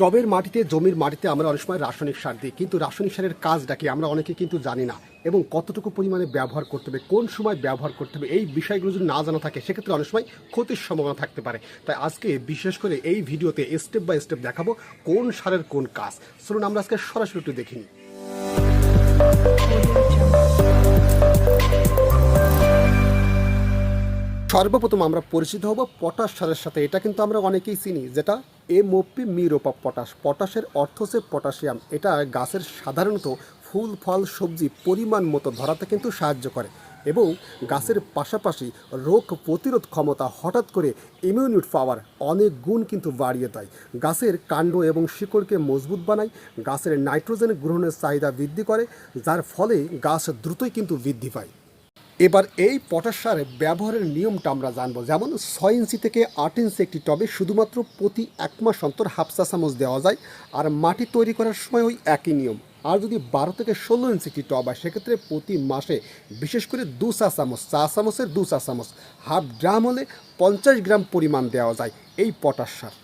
টবের মাটিতে, জমির মাটিতে আমরা অনেক সময় রাসায়নিক সার দিই, কিন্তু রাসায়নিক সারের কাজটা কি আমরা অনেকে কিন্তু জানি না। এবং কতটুকু পরিমাণে ব্যবহার করতে হবে, কোন সময় ব্যবহার করতে হবে, এই বিষয়গুলো যদি না জানা থাকে, সেক্ষেত্রে অনেক সময় ক্ষতির সম্ভাবনা থাকতে পারে। তাই আজকে বিশেষ করে এই ভিডিওতে স্টেপ বাই স্টেপ দেখাবো কোন সারের কোন কাজ। চলুন আমরা আজকে সরাসরি একটু দেখিনি সর্বপ্রথম আমরা পরিচিত হব পটাশ সারের সাথে। এটা কিন্তু আমরা অনেকেই চিনি, যেটা এমওপি মিরোপা পটাশ। পটাশের অর্থ হচ্ছে পটাশিয়াম। এটা গাছের সাধারণত ফুল, ফল, সবজি পরিমাণ মতো ধরাতে কিন্তু সাহায্য করে এবং গাছের পাশাপাশি রোগ প্রতিরোধ ক্ষমতা হঠাৎ করে ইমিউনিট পাওয়ার অনেক গুণ কিন্তু বাড়িয়ে দেয়। গাছের কাণ্ড এবং শিকড়কে মজবুত বানায়, গাছের নাইট্রোজেন গ্রহণের চাহিদা বৃদ্ধি করে, যার ফলে গাছ দ্রুতই কিন্তু বৃদ্ধি পায়। এবার এই পটাশ সার ব্যবহারের নিয়মটা আমরা জানব। যেমন ছয় ইঞ্চি থেকে আট ইঞ্চি একটি টবে শুধুমাত্র প্রতি এক মাস অন্তর হাফ চা চামচ দেওয়া যায় আর মাটি তৈরি করার সময় ওই একই নিয়ম। আর যদি বারো থেকে ষোলো ইঞ্চি একটি টব হয়, সেক্ষেত্রে প্রতি মাসে বিশেষ করে দু চা চামচ, চা চামচের দু চা চামচ, হাফ গ্রাম হলে পঞ্চাশ গ্রাম পরিমাণ দেওয়া যায় এই পটাশ সার।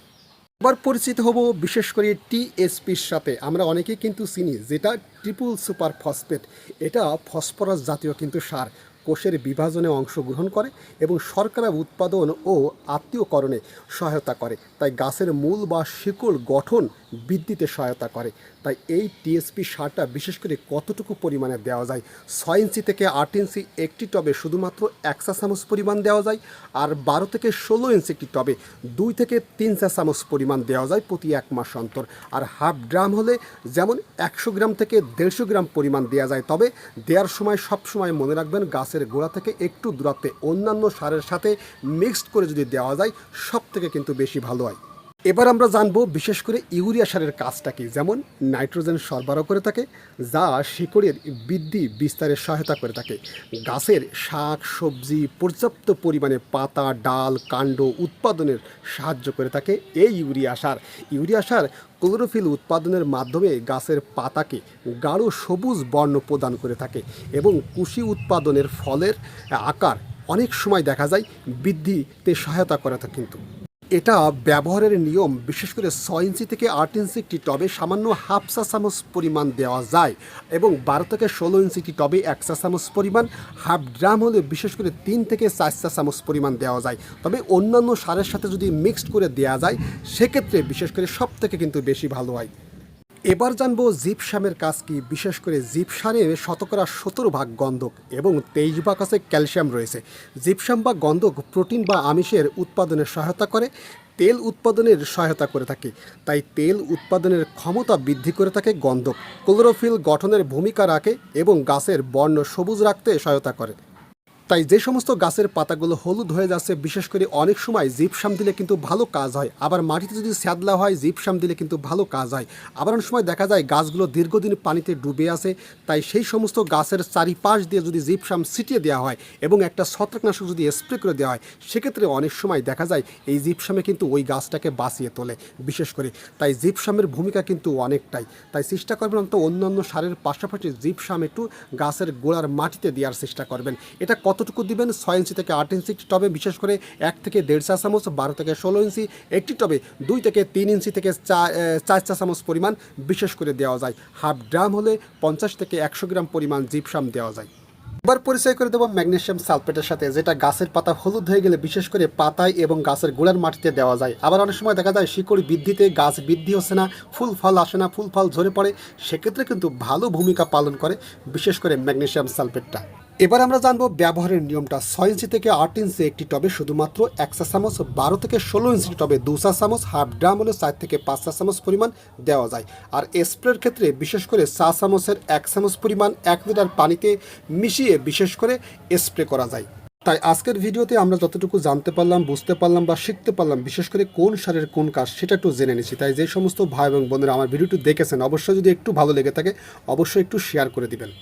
এবার পরিচিত হব বিশেষ করে টিএসপির সাথে। আমরা অনেকেই কিন্তু চিনি, যেটা ট্রিপল সুপার ফসফেট। এটা ফসফরাস জাতীয় কিন্তু সার। কোষের বিভাজনে অংশগ্রহণ করে এবং শর্করা উৎপাদন ও আত্মীয়করণে সহায়তা করে। তাই গাছের মূল বা শিকড় গঠন বৃদ্ধিতে সহায়তা করে। তাই এই টিএসপি সারটা বিশেষ করে কতটুকু পরিমাণে দেওয়া যায়? ছয় ইঞ্চি থেকে আট ইঞ্চি একটি টবে শুধুমাত্র এক চামচ পরিমাণ দেওয়া যায়। আর বারো থেকে ষোলো ইঞ্চি একটি টবে দুই থেকে তিন চা চামচ পরিমাণ দেওয়া যায় প্রতি এক মাস অন্তর। আর হাফ গ্রাম হলে যেমন একশো গ্রাম থেকে দেড়শো গ্রাম পরিমাণ দেওয়া যায়। তবে দেওয়ার সময় সব সময় মনে রাখবেন গাছের গোড়া থেকে একটু দূরাতে অন্যান্য সারের সাথে মিক্সড করে যদি দেওয়া যায় সব থেকে কিন্তু বেশি ভালো হয়। এবার আমরা জানব বিশেষ করে ইউরিয়া সারের কাজটা কি, যেমন নাইট্রোজেন সরবরাহ করে থাকে, যা শিকড়ের বৃদ্ধি বিস্তারে সহায়তা করে থাকে। গাছের শাক, সবজি, পর্যাপ্ত পরিমাণে পাতা, ডাল, কাণ্ড উৎপাদনের সাহায্য করে থাকে এই ইউরিয়া সার। ইউরিয়া সার ক্লোরোফিল উৎপাদনের মাধ্যমে গাছের পাতাকে গাঢ় সবুজ বর্ণ প্রদান করে থাকে এবং কুশি উৎপাদনের ফলের আকার অনেক সময় দেখা যায় বৃদ্ধিতে সহায়তা করে থাকে কিন্তু। এটা ব্যবহারের নিয়ম, বিশেষ করে ছয় ইঞ্চি থেকে আট ইঞ্চি একটি টবে সামান্য হাফ চা চামচ পরিমাণ দেওয়া যায় এবং বারো থেকে ষোলো ইঞ্চি একটি টবে এক চা চামচ পরিমাণ, হাফ ড্রাম হলে বিশেষ করে তিন থেকে চার চা চামচ পরিমাণ দেওয়া যায়। তবে অন্যান্য সারের সাথে যদি মিক্সড করে দেওয়া যায়, সেক্ষেত্রে বিশেষ করে সব থেকে কিন্তু বেশি ভালো হয়। এবার জানব জিপসামের কাজ কি। বিশেষ করে জিপসারে শতকরা সতেরো ভাগ গন্ধক এবং তেইশ ভাগ আছে ক্যালসিয়াম রয়েছে। জিপসাম বা গন্ধক প্রোটিন বা আমিষের উৎপাদনে সহায়তা করে, তেল উৎপাদনের সহায়তা করে থাকে। তাই তেল উৎপাদনের ক্ষমতা বৃদ্ধি করে থাকে গন্ধক। ক্লোরোফিল গঠনের ভূমিকা রাখে এবং গাছের বর্ণ সবুজ রাখতে সহায়তা করে। তাই যে সমস্ত গাছের পাতাগুলো হলুদ হয়ে যাচ্ছে, বিশেষ করে অনেক সময় জিপসাম দিলে কিন্তু ভালো কাজ হয়। আবার মাটিতে যদি স্যাদলা হয়, জিপসাম দিলে কিন্তু ভালো কাজ হয়। আবার অনেক সময় দেখা যায় গাছগুলো দীর্ঘদিন পানিতে ডুবে আছে, তাই সেই সমস্ত গাছের চারিপাশ দিয়ে যদি জিপসাম ছিটিয়ে দেওয়া হয় এবং একটা ছত্রাকনাশক যদি স্প্রে করে দেওয়া হয়, সেক্ষেত্রে অনেক সময় দেখা যায় এই জিপসামে কিন্তু ওই গাছটাকে বাঁচিয়ে তোলে, বিশেষ করে। তাই জিপসামের ভূমিকা কিন্তু অনেকটাই। তাই চেষ্টা করবেন অন্তত অন্যান্য সারের পাশাপাশি জিপসাম একটু গাছের গোড়ার মাটিতে দেওয়ার চেষ্টা করবেন। এটা কতটুকু দিবেন? ছয় ইঞ্চি থেকে আট ইঞ্চি টবে, বিশেষ করে এক থেকে দেড় চা চামচ, বারো থেকে ষোলো ইঞ্চি, একটি টবে দুই থেকে তিন ইঞ্চি থেকে চার চা চামচ পরিমাণ বিশেষ করে দেওয়া যায়। হাফ গ্রাম হলে পঞ্চাশ থেকে একশো গ্রাম পরিমাণ জিপসাম দেওয়া যায়। এবার পরিচয় করে দেবো ম্যাগনেশিয়াম সালফেটের সাথে, যেটা গাছের পাতা হলুদ হয়ে গেলে বিশেষ করে পাতায় এবং গাছের গোড়ার মাটিতে দেওয়া যায়। আবার অনেক সময় দেখা যায় শিকড় বৃদ্ধিতে গাছ বৃদ্ধি হচ্ছে না, ফুল ফল আসে না, ফুল ফল ঝরে পড়ে। সেক্ষেত্রে কিন্তু ভালো ভূমিকা পালন করে, বিশেষ করে ম্যাগনেশিয়াম সালফেটটা। এবার আমরা জানব ব্যবহারের নিয়মটা। ছয় ইঞ্চি থেকে আট ইঞ্চি একটি টবে শুধুমাত্র এক চা চামচ, বারো থেকে ষোলো ইঞ্চি টবে দু চা চামচ, হাফ ড্রাম হলে চার থেকে পাঁচ চা চামচ পরিমাণ দেওয়া যায়। আর স্প্রের ক্ষেত্রে বিশেষ করে চা চামচের এক চামচ পরিমাণ এক লিটার পানিতে মিশিয়ে বিশেষ করে স্প্রে করা যায়। তাই আজকের ভিডিওতে আমরা যতটুকু জানতে পারলাম, বুঝতে পারলাম বা শিখতে পারলাম, বিশেষ করে কোন সারের কোন কাজ, সেটা একটু জেনে নিচ্ছি। তাই যে সমস্ত ভাই এবং বোনেরা আমার ভিডিওটি দেখেছেন, অবশ্যই যদি একটু ভালো লেগে থাকে, অবশ্যই একটু শেয়ার করে দিবেন।